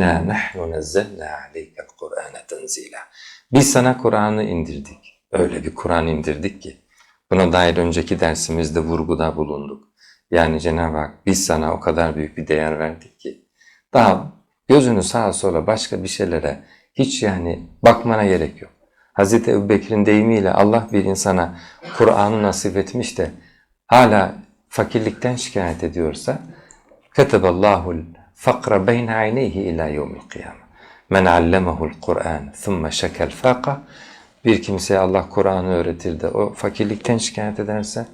İnna nahnu nazzalna aleykel Kur'ane tenzila. Biz sana Kur'an'ı indirdik. Öyle bir Kur'an indirdik ki. Buna dair önceki dersimizde vurguda bulunduk. Yani Cenab-ı Hak biz sana o kadar büyük bir değer verdik ki. Daha gözünü sağa sola başka bir şeylere hiç yani bakmana gerek yok. Hazreti Ebubekir'in deyimiyle Allah bir insana Kur'an'ı nasip etmiş de hala fakirlikten şikayet ediyorsa كتب الله الفقر بين عينيه إلى يوم القيامة Men allemehul Kur'an thumme şekel faqa bir kimseye Allah Kur'an'ı öğretir de o fakirlikten şikayet ederse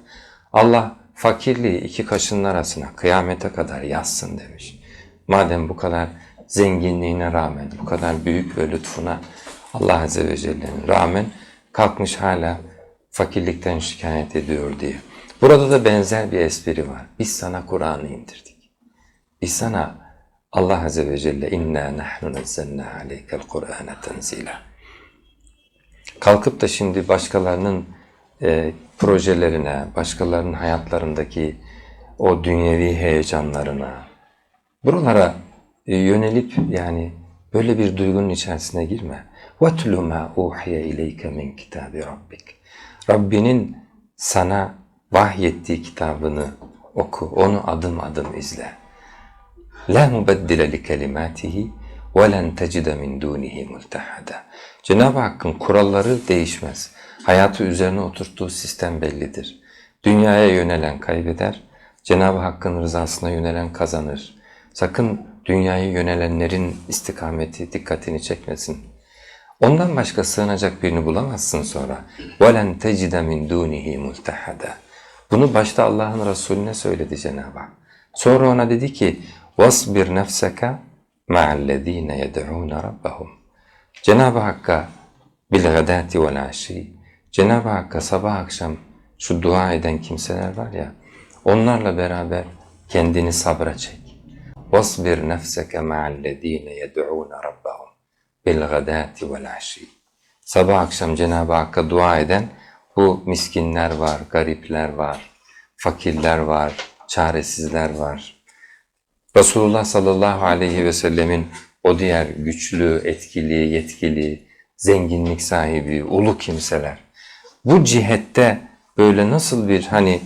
Allah fakirliği iki kaşının arasına kıyamete kadar yazsın demiş. Madem bu kadar zenginliğine rağmen, bu kadar büyük ve lütfuna Allah Azze ve Celle'nin rağmen kalkmış hala fakirlikten şikayet ediyor diye. Burada da benzer bir espri var. Biz sana Kur'an'ı indirdik. Biz sana Allah Azze ve Celle inna nahnu nazzalna aleykel Kur'ane tenzila. Kalkıp da şimdi başkalarının e, projelerine, başkalarının hayatlarındaki o dünyevi heyecanlarına, buralara e, yönelip yani böyle bir duygunun içerisine girme. وَاتْلُ مَا اُوحِيَ اِلَيْكَ مِنْ كِتَابِ رَبِّكَ Rabbinin sana vahyettiği kitabını oku, onu adım adım izle. La mubeddile li kelimatihi ve len tecide min dunihi multahada. Cenab-ı Hakk'ın kuralları değişmez. Hayatı üzerine oturttuğu sistem bellidir. Dünyaya yönelen kaybeder, Cenab-ı Hakk'ın rızasına yönelen kazanır. Sakın dünyaya yönelenlerin istikameti dikkatini çekmesin. Ondan başka sığınacak birini bulamazsın sonra. وَلَنْ تَجِدَ مِنْ دُونِهِ مُلْتَحَدًا Bunu başta Allah'ın Resulüne söyledi Cenab-ı Hak. Sonra ona dedi ki وَاصْبِرْ نَفْسَكَ مَعَ الَّذ۪ينَ يَدْعُونَ رَبَّهُمْ Cenab-ı Hakk'a بِالْغَدَاتِ وَالْعَشِيِّ Cenab-ı Hakk'a sabah akşam şu dua eden kimseler var ya, onlarla beraber kendini sabra çek. وَاصْبِرْ نَفْسَكَ مَعَ الَّذ۪ينَ يَدْعُونَ رَبَّهُمْ بِالْغَدَاتِ وَالْعَشِيِّ Sabah akşam Cenab-ı Hakk'a dua eden bu miskinler var, garipler var, fakirler var, çaresizler var. Resulullah sallallahu aleyhi ve sellemin o diğer güçlü, etkili, yetkili, zenginlik sahibi, ulu kimseler. Bu cihette böyle nasıl bir hani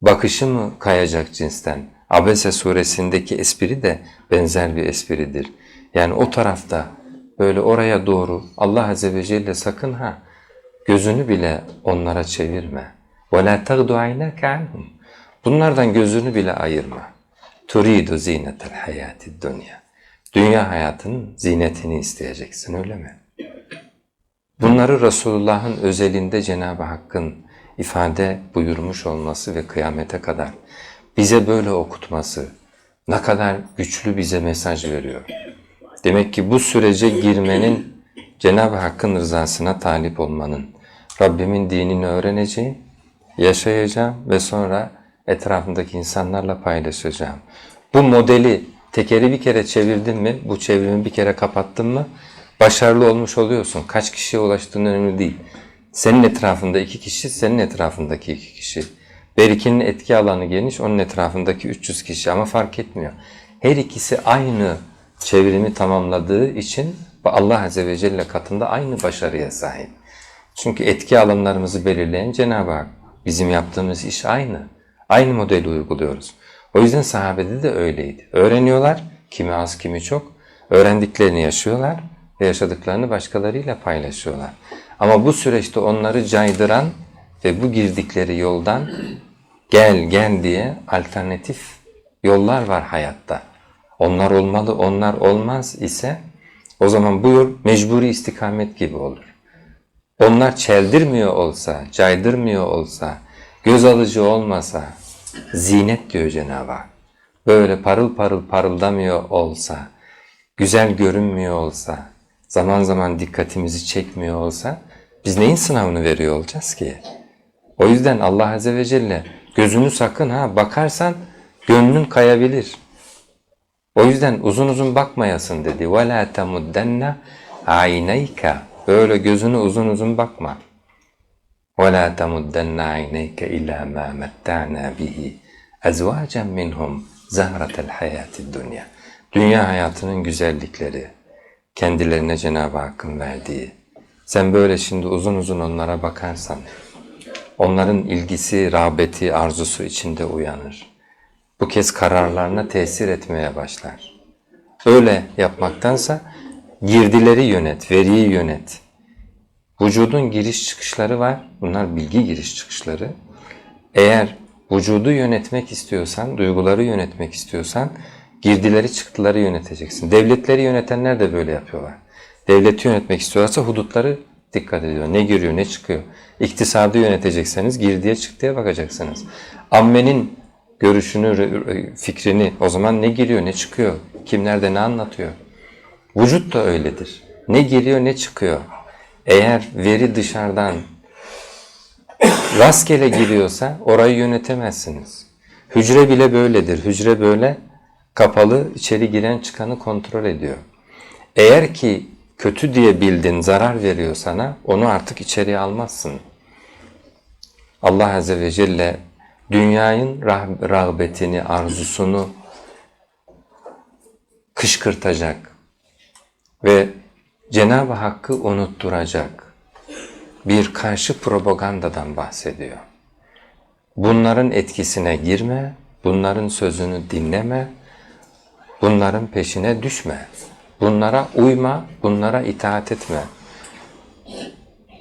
bakışı mı kayacak cinsten? Abese suresindeki espri de benzer bir espridir. Yani o tarafta böyle oraya doğru Allah Azze ve Celle sakın ha gözünü bile onlara çevirme. وَلَا تَغْدُ عَيْنَكَ عَنْهُمْ Bunlardan gözünü bile ayırma. Turidu zinetel hayati dünya. Dünya hayatının zinetini isteyeceksin öyle mi? Bunları Resulullah'ın özelinde Cenab-ı Hakk'ın ifade buyurmuş olması ve kıyamete kadar bize böyle okutması ne kadar güçlü bize mesaj veriyor. Demek ki bu sürece girmenin Cenab-ı Hakk'ın rızasına talip olmanın, Rabbimin dinini öğreneceğim, yaşayacağım ve sonra etrafımdaki insanlarla paylaşacağım. Bu modeli tekeri bir kere çevirdin mi, bu çevrimi bir kere kapattın mı başarılı olmuş oluyorsun. Kaç kişiye ulaştığın önemli değil. Senin etrafında iki kişi, senin etrafındaki iki kişi. Berikinin etki alanı geniş, onun etrafındaki 300 kişi ama fark etmiyor. Her ikisi aynı çevrimi tamamladığı için Allah Azze ve Celle katında aynı başarıya sahip. Çünkü etki alanlarımızı belirleyen Cenab-ı Hak. Bizim yaptığımız iş aynı. Aynı modeli uyguluyoruz. O yüzden sahabede de öyleydi. Öğreniyorlar, kimi az kimi çok. Öğrendiklerini yaşıyorlar ve yaşadıklarını başkalarıyla paylaşıyorlar. Ama bu süreçte onları caydıran ve bu girdikleri yoldan gel gel diye alternatif yollar var hayatta. Onlar olmalı, onlar olmaz ise o zaman bu yol mecburi istikamet gibi olur. Onlar çeldirmiyor olsa, caydırmıyor olsa, göz alıcı olmasa, zinet diyor Cenab-ı Hak. Böyle parıl parıl parıldamıyor olsa, güzel görünmüyor olsa, zaman zaman dikkatimizi çekmiyor olsa, biz neyin sınavını veriyor olacağız ki? O yüzden Allah Azze ve Celle gözünü sakın ha bakarsan gönlün kayabilir. O yüzden uzun uzun bakmayasın dedi. وَلَا تَمُدَّنَّ عَيْنَيْكَ Böyle gözünü uzun uzun bakma. وَلَا تَمُدَّنَّ عَيْنَيْكَ إِلَى مَا مَتَّعْنَا بِهِ أَزْوَاجًا مِنْهُمْ زَهْرَةَ الْحَيَاةِ الدُّنْيَا dünya hayatının güzellikleri, kendilerine Cenab-ı Hakk'ın verdiği. Sen böyle şimdi uzun uzun onlara bakarsan, onların ilgisi, rağbeti, arzusu içinde uyanır. Bu kez kararlarına tesir etmeye başlar. Öyle yapmaktansa girdileri yönet, veriyi yönet. Vücudun giriş çıkışları var. Bunlar bilgi giriş çıkışları. Eğer vücudu yönetmek istiyorsan, duyguları yönetmek istiyorsan girdileri çıktıları yöneteceksin. Devletleri yönetenler de böyle yapıyorlar. Devleti yönetmek istiyorlarsa hudutları dikkat ediyor. Ne giriyor, ne çıkıyor. İktisadı yönetecekseniz girdiye çıktıya bakacaksınız. Ammenin görüşünü, fikrini o zaman ne giriyor, ne çıkıyor, kim nerede ne anlatıyor. Vücut da öyledir. Ne giriyor, ne çıkıyor. Eğer veri dışarıdan rastgele giriyorsa orayı yönetemezsiniz. Hücre bile böyledir. Hücre böyle kapalı, içeri giren çıkanı kontrol ediyor. Eğer ki kötü diye bildin, zarar veriyor sana, onu artık içeriye almazsın. Allah Azze ve Celle dünyanın rağ- rağbetini, arzusunu kışkırtacak ve Cenab-ı Hakk'ı unutturacak bir karşı propagandadan bahsediyor. Bunların etkisine girme, bunların sözünü dinleme, bunların peşine düşme. Bunlara uyma, bunlara itaat etme.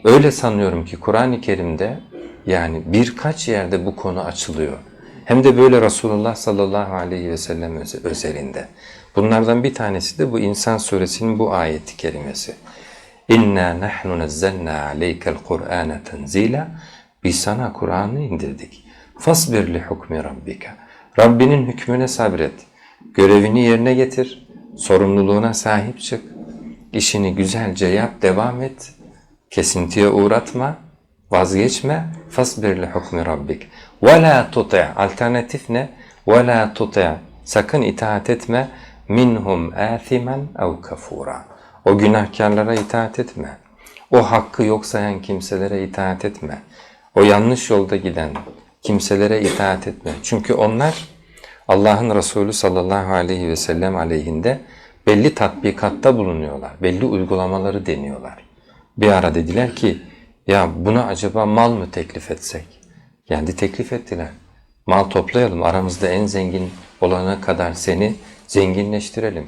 Öyle sanıyorum ki Kur'an-ı Kerim'de yani birkaç yerde bu konu açılıyor. Hem de böyle Resulullah sallallahu aleyhi ve sellem öz- özelinde. Bunlardan bir tanesi de bu İnsan suresinin bu ayeti kerimesi. İnna nahnu nazzalna aleykel Kur'ane tenzila. Biz sana Kur'an'ı indirdik. Fasbir li hukmi rabbika. Rabbinin hükmüne sabret. Görevini yerine getir. Sorumluluğuna sahip çık. İşini güzelce yap, devam et. Kesintiye uğratma, vazgeçme. Fasbir li hukmi rabbik. Ve la tuti' alternatif ne? Ve la tuti' sakın itaat etme minhum athimen ev kafura. O günahkarlara itaat etme. O hakkı yok sayan kimselere itaat etme. O yanlış yolda giden kimselere itaat etme. Çünkü onlar Allah'ın Resulü sallallahu aleyhi ve sellem aleyhinde belli tatbikatta bulunuyorlar. Belli uygulamaları deniyorlar. Bir ara dediler ki ya buna acaba mal mı teklif etsek? Yani teklif ettiler. Mal toplayalım aramızda en zengin olana kadar seni zenginleştirelim.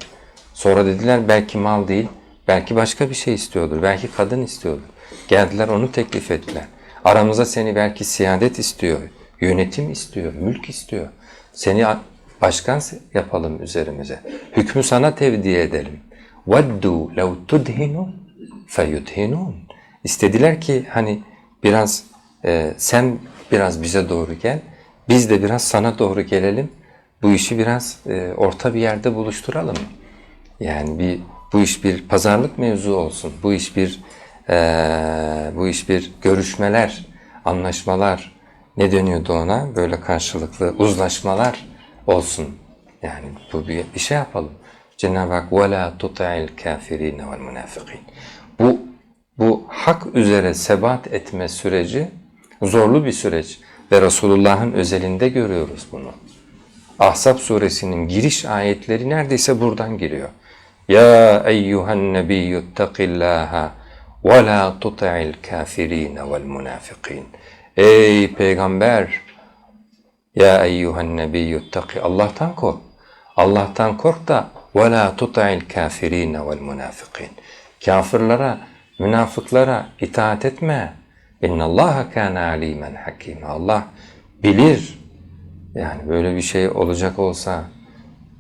Sonra dediler belki mal değil belki başka bir şey istiyordur. Belki kadın istiyordur. Geldiler onu teklif ettiler. Aramıza seni belki siyadet istiyor, yönetim istiyor, mülk istiyor. Seni başkan yapalım üzerimize. Hükmü sana tevdi edelim. وَدُّوا لَوْ تُدْهِنُوا فَيُدْهِنُونَ İstediler ki hani biraz e, sen biraz bize doğru gel, biz de biraz sana doğru gelelim. Bu işi biraz e, orta bir yerde buluşturalım. Yani bir bu iş bir pazarlık mevzu olsun. Bu iş bir e, bu iş bir görüşmeler, anlaşmalar ne deniyordu ona? Böyle karşılıklı uzlaşmalar olsun. Yani bu bir, bir şey yapalım. Cenab-ı Hak وَلَا تُطَعِ الْكَافِرِينَ وَالْمُنَافِقِينَ Bu, bu hak üzere sebat etme süreci zorlu bir süreç ve Resulullah'ın özelinde görüyoruz bunu. Ahzab suresinin giriş ayetleri neredeyse buradan giriyor. Ya eyyuhen nebiyyü ittaqillaha ve la tuti'il kafirine vel munafikin. Ey peygamber ya eyyuhen nebiyyü ittaki Allah'tan kork. Allah'tan kork da ve la tuti'il kafirine vel munafikin. Kafirlara, münafıklara itaat etme. İnnallaha kana alimen hakime. Allah bilir. Yani böyle bir şey olacak olsa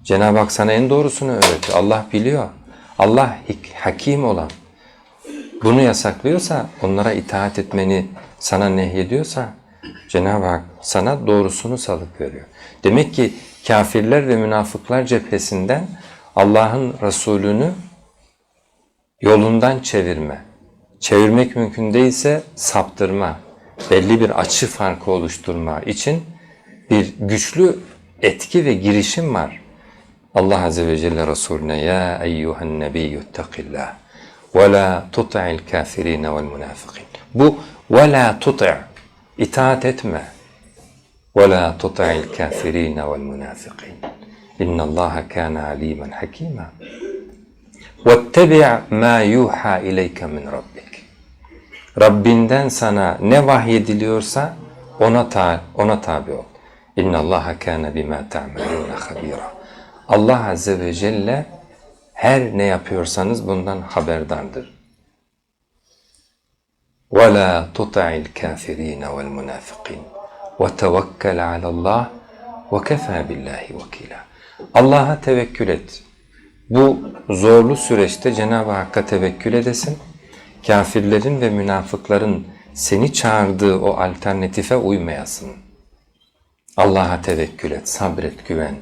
Cenab-ı Hak sana en doğrusunu öğretiyor. Allah biliyor. Allah hakim olan. Bunu yasaklıyorsa, onlara itaat etmeni sana nehyediyorsa Cenab-ı Hak sana doğrusunu salık veriyor. Demek ki kafirler ve münafıklar cephesinden Allah'ın Resulünü yolundan çevirme. Çevirmek mümkün değilse saptırma, belli bir açı farkı oluşturma için bir güçlü etki ve girişim var. Allah Azze ve Celle Resulüne ya eyyuhen nebiyyü ittakillah ve la tuti'il kafirine vel munafikin. Bu ve la tuti' itaat etme ve la tuti'il kafirine vel munafikin. İnna Allah kana alimen hakima. وَاتَّبِعْ مَا يُوحَى اِلَيْكَ مِنْ رَبِّكَ Rabbinden sana ne vahyediliyorsa ona ta ona tabi ol. İnna Allah kana bima ta'malun habira. Allah azze ve celle her ne yapıyorsanız bundan haberdardır. وَلَا تُطَعِ الْكَافِرِينَ وَالْمُنَافِقِينَ وَتَوَكَّلْ عَلَى اللّٰهِ وَكَفَى بِاللّٰهِ وَكِيلًا Allah'a tevekkül et. Bu zorlu süreçte Cenab-ı Hakk'a tevekkül edesin. Kafirlerin ve münafıkların seni çağırdığı o alternatife uymayasın. Allah'a tevekkül et, sabret, güven.